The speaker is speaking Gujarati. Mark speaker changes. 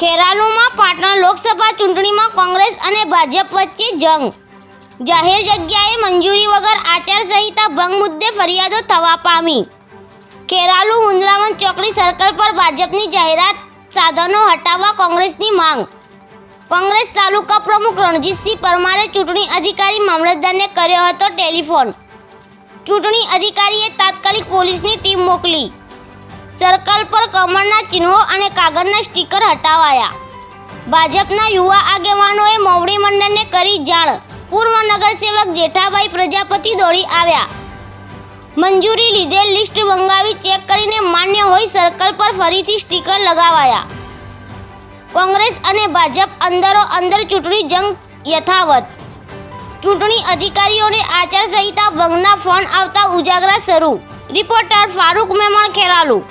Speaker 1: ખેરાલુમાં પાટણ લોકસભા ચૂંટણીમાં કોંગ્રેસ અને ભાજપ વચ્ચે જંગ. જાહેર જગ્યાએ મંજૂરી વગર આચારસંહિતા ભંગ મુદ્દે ફરિયાદો થવા પામી. ખેરાલુ ઉંદરાવન ચોકડી સર્કલ પર ભાજપની જાહેરાત સાધનો હટાવવા કોંગ્રેસની માંગ. કોંગ્રેસ તાલુકા પ્રમુખ રણજીતસિંહ પરમારે ચૂંટણી અધિકારી મામલતદારને કર્યો હતો ટેલિફોન. ચૂંટણી અધિકારીએ તાત્કાલિક પોલીસની ટીમ મોકલી. સર્કલ પર કમળના ચિહ્નો અને કાગળના સ્ટીકર હટાવાયા. ભાજપના યુવા આગેવાનોએ મોવડી મંડળને કરી જાણ. પૂર્વ નગરસેવક જેઠાભાઈ પ્રજાપતિ દોડી આવ્યા. મંજૂરી લીધેલ લિસ્ટ મંગાવી ચેક કરીને માન્ય હોય સર્કલ પર ફરીથી સ્ટીકર લગાવાયા. કોંગ્રેસ અને ભાજપ અંદરો અંદર ચૂંટણી જંગ યથાવત. ચૂંટણી અધિકારીઓને આચારસંહિતા ભંગના ફોન આવતા ઉજાગરા શરૂ. રિપોર્ટર ફારૂક મેમણ ખેરાલુ.